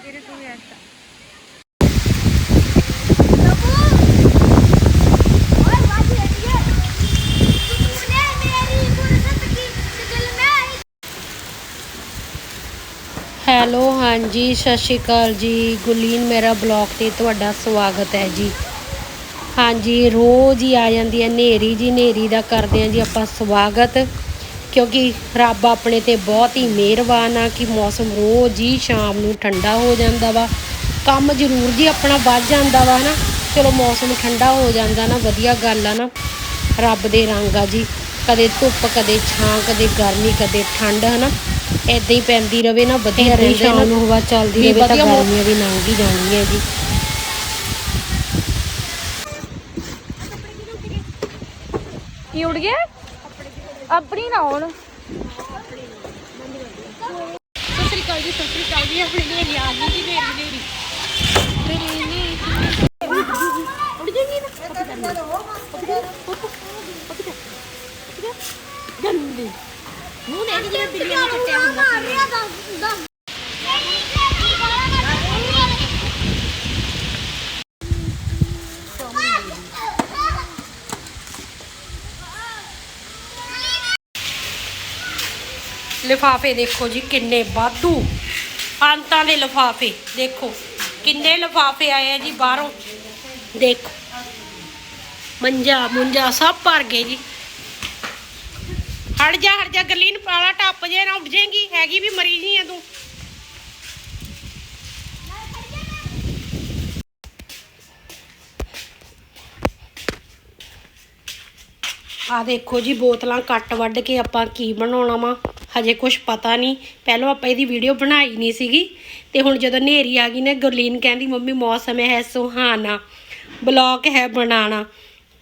Eres muy alta. Hello, ਹਾਂਜੀ, ਸਤਿ ਸ਼੍ਰੀ ਅਕਾਲ ਜੀ ਗੁਲੀਨ, ਮੇਰਾ ਬਲੌਗ ਤੇ ਤੁਹਾਡਾ ਸਵਾਗਤ ਹੈ ਜੀ ਹਾਂਜੀ, ਰੋਜ਼ ਹੀ ਆ ਜਾਂਦੀ ਹੈ ਨੇਰੀ ਜੀ ਨੇਰੀ ਦਾ ਕਰਦੇ ਹਾਂ ਜੀ ਆਪਾਂ ਸਵਾਗਤ ਕਿਉਂਕਿ ਰੱਬ ਆਪਣੇ ਤੇ ਬਹੁਤ ਹੀ ਮਿਹਰਬਾਨ ਆ ਕਿ ਮੌਸਮ ਰੋਜ਼ ਹੀ ਸ਼ਾਮ ਨੂੰ ਠੰਡਾ ਹੋ ਜਾਂਦਾ ਵਾ। ਕੰਮ ਜ਼ਰੂਰ ਜੀ ਆਪਣਾ ਵੱਧ ਜਾਂਦਾ ਵਾ ਨਾ। ਚਲੋ ਮੌਸਮ ਠੰਡਾ ਹੋ ਜਾਂਦਾ ਨਾ ਵਧੀਆ ਗੱਲ ਆ ਨਾ। ਰੱਬ ਦੇ ਰੰਗ ਆ ਜੀ। ਕਦੇ ਧੁੱਪ ਕਦੇ ਛਾਂ ਕਦੇ ਗਰਮੀ ਕਦੇ ਠੰਡ ਹਨਾ। ਏਦਾਂ ਹੀ ਪੈਂਦੀ ਰਵੇ ਨਾ ਵਧੀਆ ਰਹਿੰਦਾ ਸ਼ਾਮ ਨੂੰ। ਹਵਾ ਚੱਲਦੀ ਰਵੇ ਤਾਂ ਗਰਮੀਆਂ ਵੀ ਲੰਘ ਹੀ ਜਾਣਗੀਆਂ ਜੀ। ਕੀ ਉੜ ਗਿਆ? ਆਪਣੀ ਨਾ ਹੁਣ। ਸਤਿ ਸ੍ਰੀ ਅਕਾਲ ਜੀ ਸਤਿ ਸ੍ਰੀ ਅਕਾਲ ਜੀ ਆਪਣੀ ਨੇਰੀ ਆ ਗਈ ਜੀ ਨੇਰੀ ਨੇਰੀ ਮੇਰੀ ਨੇਰੀ ਉੜ ਜਾਏਗੀ ਨਾ ਗੰਦੀ ਮੂੰਹ ਨੇ ਜਿਵੇਂ ਬਿੱਲੀਆਂ ਨੇ ਕੱਟਿਆ ਹੁੰਦਾ ਲਿਫਾਫੇ ਦੇਖੋ ਜੀ, ਕਿੰਨੇ ਵਾਧੂ। ਅੰਤਾਂ ਦੇ ਲਿਫਾਫੇ, ਦੇਖੋ। ਕਿੰਨੇ ਲਿਫਾਫੇ ਆਏ ਆ ਜੀ ਬਾਹਰੋਂ। ਦੇਖੋ। ਮੰਜਾ, ਮੁੰਜਾ ਸਭ ਭਰ ਗਏ ਜੀ। ਹਟ ਜਾ ਹਟ ਜਾ ਗਲੀਨ ਪਾਲਾ ਟੱਪ ਜੇ ਨਾ ਉੱਡ ਜਾਏਗੀ। ਹੈਗੀ ਵੀ ਮਰੀ ਜੀ ਆ ਤੂੰ। ਆ ਦੇਖੋ ਜੀ, ਬੋਤਲਾਂ ਕੱਟ ਵੱਢ ਕੇ ਆਪਾਂ ਕੀ ਬਣਾਉਣਾ ਵਾ? ਹਜੇ ਕੁਝ ਪਤਾ ਨਹੀਂ। ਪਹਿਲਾਂ ਆਪਾਂ ਇਹਦੀ ਵੀਡੀਓ ਬਣਾਈ ਨਹੀਂ ਸੀਗੀ। ਤੇ ਹੁਣ ਜਦੋਂ ਨੇਰੀ ਆ ਗਈ ਨੇ ਗੁਰਲੀਨ ਕਹਿੰਦੀ ਮੰਮੀ ਮੌਸਮ ਹੈ ਸੁਹਾਨਾ ਬਲੌਗ ਹੈ ਬਣਾਣਾ।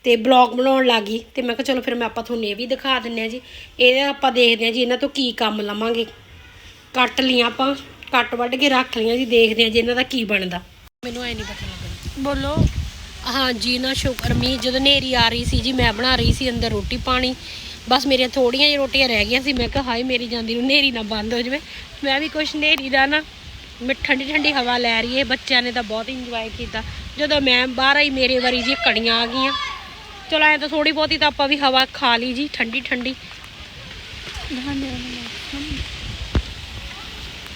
ਤੇ ਬਲੌਗ ਬਣਾਉਣ ਲੱਗੀ ਤੇ ਮੈਂ ਕਿਹਾ ਚਲੋ ਫਿਰ ਮੈਂ ਆਪਾਂ ਤੁਹਾਨੂੰ ਇਹ ਵੀ ਦਿਖਾ ਦਿੰਨੇ ਆ ਜੀ। ਇਹ ਆਪਾਂ ਦੇਖਦੇ ਆ ਜੀ ਇਹਨਾਂ ਤੋਂ ਕੀ ਕੰਮ ਲਵਾਂਗੇ। ਕੱਟ ਲੀਆਂ ਆਪਾਂ ਕੱਟ ਵੱਢ ਕੇ ਰੱਖ ਲੀਆਂ ਜੀ ਦੇਖਦੇ ਆ ਜੀ ਇਹਨਾਂ ਦਾ ਕੀ ਬਣਦਾ। ਮੈਨੂੰ ਐ ਨਹੀਂ ਪਤਾ ਲੱਗਦਾ। ਬੋਲੋ। ਹਾਂਜੀ ਨਾ ਸ਼ੁਕਰ ਮੀ ਜਦੋਂ ਨੇਰੀ ਆ ਰਹੀ ਸੀ ਜੀ ਮੈਂ ਬਣਾ ਰਹੀ ਸੀ ਅੰਦਰ ਰੋਟੀ ਪਾਣੀ। ਬਸ ਮੇਰੀਆਂ ਥੋੜੀਆਂ ਜਿਹੀਆਂ ਰੋਟੀਆਂ ਰਹਿ ਗਈਆਂ ਸੀ। ਮੈਂ ਕਿਹਾ ਹਾਏ ਮੇਰੀ ਜਾਂਦੀ ਨੂੰ ਨੇਰੀ ਨਾ ਬੰਦ ਹੋ ਜਾਵੇ। ਮੈਂ ਵੀ ਕੁਛ ਨੇਰੀ ਦਾ ਨਾ ਮੈਂ ਠੰਡੀ ਠੰਡੀ ਹਵਾ ਲੈ ਰਹੀ ਏ। ਬੱਚਿਆਂ ਨੇ ਤਾਂ ਬਹੁਤ ਇੰਜੋਏ ਕੀਤਾ। ਜਦੋਂ ਮੈਂ ਬਾਹਰ ਆਈ ਮੇਰੇ ਵਾਰੀ ਜੀ ਕੜੀਆਂ ਆ ਗਈਆਂ। ਚਲੋ ਐ ਤਾਂ ਥੋੜੀ ਬਹੁਤੀ ਤਾਂ ਆਪਾਂ ਵੀ ਹਵਾ ਖਾ ਲਈ ਜੀ ਠੰਡੀ ਠੰਡੀ।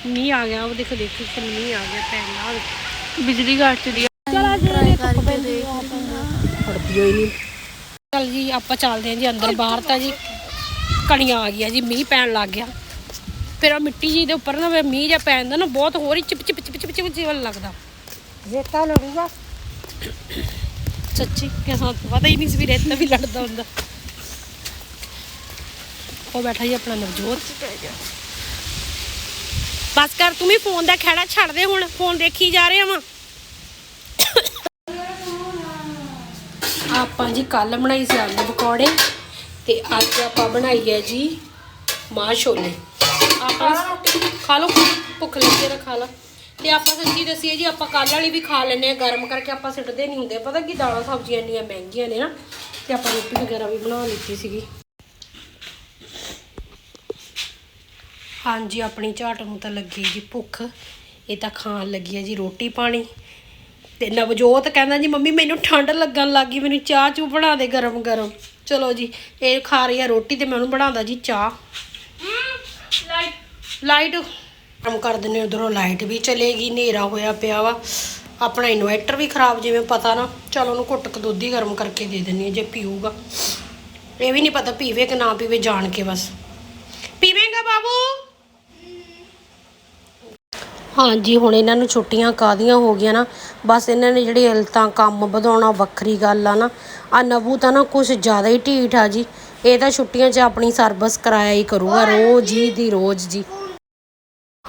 ਮੀਂਹ ਆ ਗਿਆ ਉਹ ਦੇਖੋ ਦੇਖੋ ਕਿ ਮੀਂਹ ਆ ਗਿਆ ਪੈਣ ਨਾਲ। ਬਿਜਲੀ ਘਾਟ ਚਲੀ ਚਲ ਜੀ ਫੜਦੀ ਹੋਈ ਨਹੀਂ ਚਲ ਜੀ ਆਪਾਂ ਚੱਲਦੇ ਹਾਂ ਜੀ ਅੰਦਰ ਬਾਹਰ ਤਾਂ ਜੀ ਕਣੀਆਂ ਆ ਗਈਆਂ ਜੀ ਮੀਂਹ ਪੈਣ ਲੱਗ ਗਿਆ। ਫਿਰ ਉਹ ਮਿੱਟੀ ਜੀ ਦੇ ਉੱਪਰ ਨਾ ਮੀਂਹ ਜਿਹਾ ਪੈਂਦਾ ਨਾ ਬਹੁਤ ਹੋਰ ਹੀ ਚਿਪ ਚਿਪ ਚਿਪ ਚਿਪ ਚਿਪ ਜਿਹਾ ਲੱਗਦਾ। ਜੇਤਾ ਲੜੂਗਾ। ਸੱਚੀ ਕਿ ਸਾਨੂੰ ਪਤਾ ਹੀ ਨਹੀਂ ਸੀ ਵੀ ਰੇਤਾ ਵੀ ਲੜਦਾ ਹੁੰਦਾ। ਉਹ ਬੈਠਾ ਜੀ ਆਪਣਾ ਨਵਜੋਤ। ਬਸ ਕਰ ਤੂੰ ਵੀ ਫੋਨ ਦਾ ਖਹਿੜਾ ਛੱਡ ਦੇ ਹੁਣ ਫੋਨ ਦੇਖੀ ਜਾ ਰਹੇ ਵਾਂ। ਜੀ ਕੱਲ ਬਣਾਈ ਸੀ ਆਲੂ ਪਕੌੜੇ ਤੇ ਅੱਜ ਆਪਾਂ ਬਣਾਈ ਹੈ ਜੀ ਮਾਂ ਛੋਲੇ। ਆਪਾਂ ਖਾ ਲਓ ਭੁੱਖ ਲੱਗੀ ਤਾਂ ਖਾ ਲਾ ਤੇ ਆਪਾਂ ਸੱਚੀ ਦੱਸੀਏ ਜੀ ਆਪਾਂ ਕੱਲ ਵਾਲੀ ਵੀ ਖਾ ਲੈਨੇ ਆ ਗਰਮ ਕਰਕੇ ਆਪਾਂ ਸਿੱਟਦੇ ਨਹੀਂ ਹੁੰਦੇ। ਪਤਾ ਕੀ ਦਾਲਾਂ ਸਬਜ਼ੀਆਂ ਇੰਨੀਆਂ ਮਹਿੰਗੀਆਂ ਨੇ ਨਾ ਤੇ ਆਪਾਂ ਰੋਟੀ ਵਗੈਰਾ ਵੀ ਬਣਾ ਲਿੱਤੀ ਸੀਗੀ। ਹਾਂਜੀ ਆਪਣੀ ਝਾਟ ਨੂੰ ਤਾਂ ਲੱਗੀ ਜੀ ਭੁੱਖ। ਇਹ ਤਾਂ ਖਾਣ ਲੱਗੀ ਹੈ ਜੀ ਰੋਟੀ ਪਾਣੀ। ਤੇ ਨਵਜੋਤ ਕਹਿੰਦਾ ਜੀ, ਮੰਮੀ, ਮੈਨੂੰ ਠੰਡ ਲੱਗਣ ਲੱਗੀ ਮੈਨੂੰ ਚਾਹ ਚੂ ਬਣਾ ਦੇ ਗਰਮ ਗਰਮ। ਚਲੋ ਜੀ, ਇਹ ਖਾ ਰਹੀ ਆ ਰੋਟੀ ਤੇ ਮੈਂ ਉਹਨੂੰ ਬਣਾਉਂਦਾ ਜੀ ਚਾਹ। ਲਾਈਟ। ਕੰਮ ਕਰ ਦਿੰਨੇ ਉਧਰੋਂ ਲਾਈਟ ਵੀ ਚਲੇਗੀ, ਹਨੇਰਾ ਹੋਇਆ ਪਿਆ ਵਾ। ਆਪਣਾ ਇਨਵਰਟਰ ਵੀ ਖਰਾਬ ਜਿਵੇਂ ਪਤਾ ਨਾ। ਚਲ ਉਹਨੂੰ ਘੁੱਟ ਕੇ ਦੁੱਧ ਹੀ ਗਰਮ ਕਰਕੇ ਦੇ ਦਿੰਨੀ ਆ ਜੇ ਪੀਊਗਾ। ਇਹ ਵੀ ਨਹੀਂ ਪਤਾ ਪੀਵੇ ਕਿ ਨਾ ਪੀਵੇ, ਜਾਣ ਕੇ ਬਸ। ਪੀਵੇਂਗਾ ਬਾਬੂ? ਹਾਂਜੀ, ਹੁਣ ਇਹਨਾਂ ਨੂੰ ਛੁੱਟੀਆਂ ਕਾਦੀਆਂ ਹੋ ਗਈਆਂ ਨਾ? ਬਸ ਇਹਨਾਂ ਨੇ ਜਿਹੜੀ ਇਲਤਾਂ ਕੰਮ ਵਧਾਉਣਾ ਵੱਖਰੀ ਗੱਲ ਆ ਨਾ। ਆ ਨਵੂ ਤਾਂ ਨਾ ਕੁਝ ਜ਼ਿਆਦਾ ਹੀ ਢੀਠ ਆ ਜੀ। ਇਹ ਤਾਂ ਛੁੱਟੀਆਂ 'ਚ ਆਪਣੀ ਸਰਵਿਸ ਕਰਾਇਆ ਹੀ ਕਰੂਗਾ, ਰੋਜ਼ ਹੀ ਦੀ ਰੋਜ਼ ਜੀ।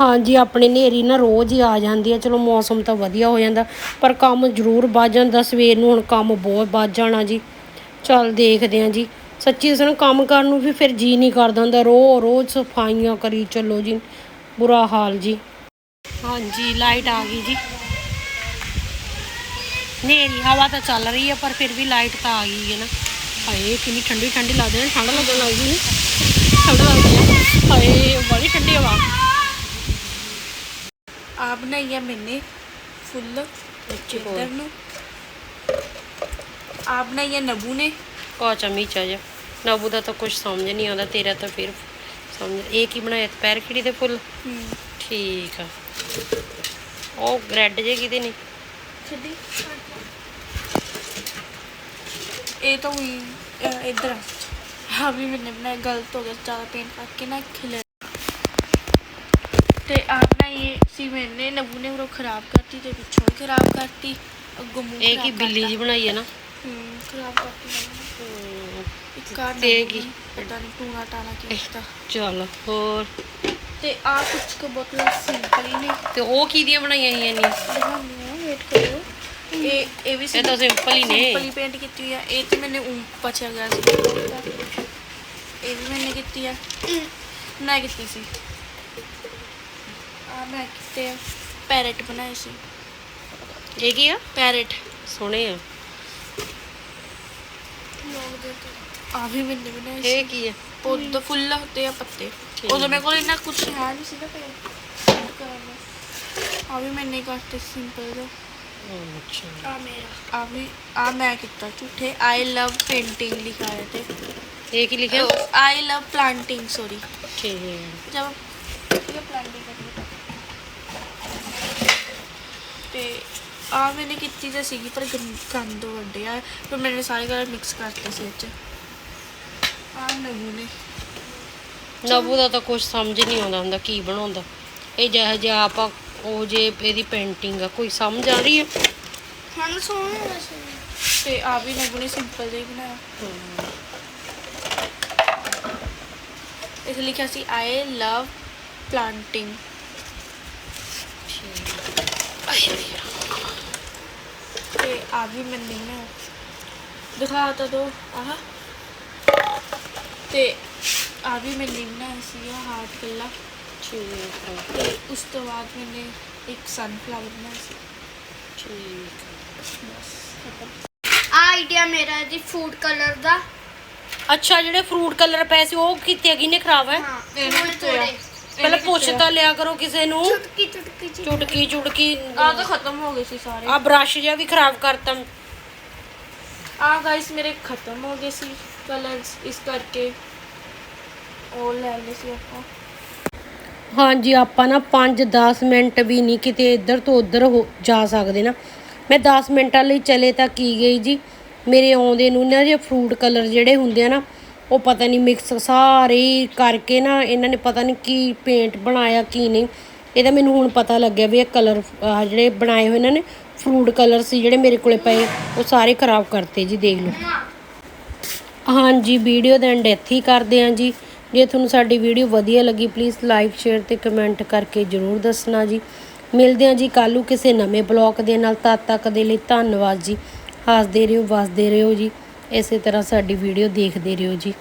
ਹਾਂਜੀ, ਆਪਣੇ ਨੇਰੀ ਨਾ ਰੋਜ਼ ਹੀ ਆ ਜਾਂਦੀ ਹੈ ਚਲੋ, ਮੌਸਮ ਤਾਂ ਵਧੀਆ ਹੋ ਜਾਂਦਾ, ਪਰ ਕੰਮ ਜ਼ਰੂਰ ਵੱਧ ਜਾਂਦਾ। ਸਵੇਰ ਨੂੰ ਹੁਣ ਕੰਮ ਬਹੁਤ ਵੱਧ ਜਾਣਾ ਜੀ। ਚੱਲ ਦੇਖਦੇ ਹਾਂ ਜੀ। ਸੱਚੀ ਦੱਸਾਂ ਕੰਮ ਕਰਨ ਨੂੰ ਵੀ ਫਿਰ ਜੀ ਨਹੀਂ ਕਰਦਾ ਹੁੰਦਾ। ਰੋ ਰੋਜ਼ ਸਫਾਈਆਂ ਕਰੀ ਚੱਲੋ ਜੀ। ਬੁਰਾ ਹਾਲ ਜੀ। ਹਾਂਜੀ ਲਾਈਟ ਆ ਗਈ ਜੀ। ਨੇਰੀ ਹਵਾ ਤਾਂ ਚੱਲ ਰਹੀ ਹੈ ਪਰ ਫਿਰ ਵੀ ਲਾਈਟ ਤਾਂ ਆ ਗਈ ਹੈ ਨਾ। ਹਾਏ ਕਿੰਨੀ ਠੰਡੀ ਠੰਡੀ ਲੱਗਦੀ ਹੈ ਠੰਡ ਲੱਗਣ ਲੱਗ ਗਈ। ਠੰਡ ਲੱਗਦੀ ਹੈ ਹਾਏ ਬੜੀ ਠੰਡੀ ਹਵਾ। ਆ ਬਣਾਈ ਆ ਮੈਨੇ ਫੁੱਲ। ਇੱਧਰ ਨੂੰ। ਆ ਬਣਾਈ ਆ ਨਬੂ ਨੇ। ਕਾ ਚਮੀਚਾ ਜਾ। ਨਬੂ ਦਾ ਤਾਂ ਕੁਝ ਸਮਝ ਨਹੀਂ ਆਉਂਦਾ ਤੇਰਾ ਤਾਂ ਫਿਰ ਸਮਝ ਇਹ ਕੀ ਬਣਾਇਆ? ਪੈਰ ਖਿੜੀ ਦੇ ਫੁੱਲ? ਹੂੰ। ਠੀਕ ਆ। ਉਹ ਰੈੱਡ ਜੇ ਕਿਤੇ ਨਹੀਂ। ਛੱਡੀ। ਇਹ ਤਾਂ ਵੀ ਇੱਧਰ ਆ। ਹਾਂ ਵੀ ਮੈਨੇ ਬਣਾਇਆ ਗਲਤ ਹੋ ਗਿਆ ਜ਼ਿਆਦਾ ਪੇਂਟ ਕਰਕੇ ਨਾ ਖਿਲੇ ਤੇ ਆ ਬਣਾਈ ਸੀ ਮੈਨੇ ਨਬੂ ਨੇ ਉਹ ਖਰਾਬ ਕਰਤੀ ਤੇ ਪਿੱਛੋਂ ਵੀ ਖਰਾਬ ਕਰਤੀ ਅੱਗੋਂ ਮੂੰਹ ਇਹ ਕੀ ਬਿੱਲੀ। ਜੀ ਬਣਾਈ ਹੈ ਨਾ? ਹੂੰ ਖਰਾਬ ਕਰਤੀ। ਇੱਕ ਆ ਤੇ ਕੀ? ਪਤਾ ਨਹੀਂ ਟੂਣਾ ਟਾਣਾ ਕੀ ਕੀਤਾ। ਚੱਲ ਹੋਰ? ਤੇ ਆ ਕੁਝ ਕੁ ਬੋਤਲਾਂ ਸਿੰਪਲ ਹੀ ਨੇ। ਤੇ ਉਹ ਕੀ ਦੀਆਂ ਬਣਾਈਆਂ ਸੀ ਇੰਨੀਆਂ? ਦਿਖਾਉਂਦੀ ਹਾਂ ਵੇਟ ਕਰੋ ਇਹ ਇਹ ਵੀ ਇਹ ਤਾਂ ਸਿੰਪਲ ਹੀ ਨੇ। ਸਿੰਪਲ ਹੀ ਪੇਂਟ ਕੀਤੀ ਹੋਈ ਆ। ਇਹ ਤੇ ਮੈਨੇ ਉਂ ਪਛਿਆ ਗਿਆ ਸੀ। ਇਹ ਵੀ ਮੈਨੇ ਕੀਤੀ ਆ। ਨਾ ਕੀਤੀ ਸੀ। ਆ ਮੈਂ ਕੀਤੇ ਪੈਰਟ ਬਣਾਏ ਸੀ। ਇਹ ਕੀ ਆ? ਪੈਰਟ ਸੋਹਣੇ ਆ। ਆ ਵੀ ਮੈਨੇ ਬਣਾਏ ਸੀ। ਇਹ ਕੀ ਆ ਪੌਦ ਫੁੱਲ ਹੁੰਦੇ ਆ ਪੱਤੇ। ਠੀਕ। ਉਦੋਂ ਮੇਰੇ ਕੋਲ ਇੰਨਾ ਕੁਝ ਹੈ ਨਹੀਂ ਸੀ ਨਾ ਪੇਂਟ ਆ ਵੀ ਮੈਨੇ ਕਰਤੇ ਸਿੰਪਲ ਜਿਹਾ। ਅੱਛਾ। ਆ ਮੇਰਾ। ਆ ਵੀ ਆ ਮੈਂ ਕੀਤਾ ਝੂਠੇ। ਆਈ ਲਵ ਪੇਂਟਿੰਗ ਲਿਖਾ ਹੈ ਤੇ। ਇਹ ਕੀ ਲਿਖਿਆ? ਆਈ ਲਵ planting ਸੌਰੀ ਠੀਕ ਜਬ ਇਹ planting ਕਰਨੀ ਤੇ ਆ ਮੈंने ਕੀਤੀ ਤਾਂ ਸੀਗੀ ਪਰ ਗੰਦ ਵੱਡੇ ਆ ਫਿਰ ਮੈंने ਸਾਰੇ ਕਲਰ ਮਿਕਸ ਕਰਤੇ ਸੀ ਇਹ ਚ ਆ ਨਮੂਨੇ ਨਬੂ ਦਾ ਤਾਂ ਕੁਝ ਸਮਝ ਨਹੀਂ ਆਉਂਦਾ ਹੁੰਦਾ ਕੀ ਬਣਾਉਂਦਾ। ਇਹ ਜਿਹੋ ਜਿਹਾ ਆਪਾਂ ਉਹ ਜੇ ਇਹਦੀ ਪੇਂਟਿੰਗ ਆ ਕੋਈ ਸਮਝ ਆ ਰਹੀ ਹੈ? ਹਨ ਸੋਹਣੇ ਵੈਸੇ ਤੇ ਆ ਵੀ ਨਮੂਨੇ ਸਿੰਪਲ ਜਿਹੇ ਹੀ ਬਣਾਇਆ। ਇਸ ਲਿਖਿਆ ਸੀ ਆਈ ਲਵ ਪਲਾਂਟਿੰਗ ਤੇ आगे में नहीं है दिखा था तो आह ਤੇ ਆ ਵੀ ਮੈਂ ਲਿਮਨਾ ਸੀਗਾ ਹਾਰਟ ਕੱਲਾ ਤੇ ਉਸ ਤੋਂ ਬਾਅਦ ਮੈਨੇ ਇੱਕ ਸਨਫਲਾਵਰ ਬਣਾਇਆ ਸੀ। ਠੀਕ ਬਸ ਆ ਆਈਡੀਆ ਮੇਰਾ ਜੀ ਫੂਡ ਕਲਰ ਦਾ। ਅੱਛਾ ਜਿਹੜੇ ਫਰੂਟ ਕਲਰ ਪਏ ਸੀ ਉਹ ਕੀਤੇ ਕਿੰਨੇ ਖਰਾਬ ਹੈ ਹਾਂ ਫੂਲ ਤੋੜੇ ਪਹਿਲਾਂ ਪੁੱਛ ਤਾਂ ਲਿਆ ਕਰੋ ਕਿਸੇ ਨੂੰ। ਚੁਟਕੀ ਚੁਟਕੀ ਜੀ ਚੁਟਕੀ ਚੁਟਕੀ। ਆ ਤਾਂ ਖਤਮ ਹੋ ਗਏ ਸੀ ਸਾਰੇ। ਆ ਬ੍ਰਸ਼ ਜਿਹਾ ਵੀ ਖਰਾਬ ਕਰਤਾ। ਆ ਗਾਇਸ ਮੇਰੇ ਖਤਮ ਹੋ ਗਏ ਸੀ। ਕਲਰਸ ਇਸ ਕਰਕੇ ਉਹ ਲੈ ਲਏ ਸੀ ਆਪਾਂ। ਹਾਂਜੀ ਆਪਾਂ ਨਾ 5-10 ਮਿੰਟ ਵੀ ਨਹੀਂ ਕਿਤੇ ਇੱਧਰ ਤੋਂ ਉੱਧਰ ਜਾ ਸਕਦੇ ਨਾ। ਮੈਂ 10 ਮਿੰਟਾਂ ਲਈ ਚਲੇ ਤਾਂ ਕੀ ਗਈ ਜੀ? ਮੇਰੇ ਆਉਂਦੇ ਨੂੰ ਨਾ ਜੇ ਫਰੂਟ ਕਲਰ ਜਿਹੜੇ ਹੁੰਦੇ ਆ ਨਾ ਉਹ ਪਤਾ ਨਹੀਂ ਮਿਕਸ ਸਾਰੇ ਕਰਕੇ ਨਾ ਇਹਨਾਂ ਨੇ ਪਤਾ ਨਹੀਂ ਕੀ ਪੇਂਟ ਬਣਾਇਆ, ਕੀ ਨਹੀਂ। ਇਹਦਾ ਮੈਨੂੰ ਹੁਣ ਪਤਾ ਲੱਗਿਆ ਵੀ ਇਹ ਕਲਰ ਜਿਹੜੇ ਬਣਾਏ ਹੋਏ ਇਹਨਾਂ ਨੇ ਫਰੂਟ ਕਲਰ ਸੀ ਜਿਹੜੇ ਮੇਰੇ ਕੋਲੇ ਪਏ, ਉਹ ਸਾਰੇ ਖਰਾਬ ਕਰਤੇ ਜੀ, ਦੇਖ ਲਓ। ਹਾਂਜੀ ਵੀਡੀਓ ਦਾ ਐਂਡ ਇੱਥੇ ਹੀ ਕਰਦੇ ਹਾਂ ਜੀ। ਜੇ ਤੁਹਾਨੂੰ ਸਾਡੀ ਵੀਡੀਓ ਵਧੀਆ ਲੱਗੀ ਪਲੀਜ਼ ਲਾਈਕ ਸ਼ੇਅਰ ਤੇ ਕਮੈਂਟ ਕਰਕੇ ਜਰੂਰ ਦੱਸਣਾ ਜੀ। ਮਿਲਦੇ ਹਾਂ ਜੀ ਕੱਲ੍ਹ ਕਿਸੇ ਨਵੇਂ ਬਲੌਗ ਦੇ ਨਾਲ, ਤਦ ਤੱਕ ਦੇ ਲਈ ਧੰਨਵਾਦ ਜੀ। ਹੱਸਦੇ ਰਹੋ, ਵਸਦੇ ਰਹੋ ਜੀ। ਇਸੇ ਤਰ੍ਹਾਂ ਸਾਡੀ ਵੀਡੀਓ ਦੇਖਦੇ ਰਹੋ ਜੀ।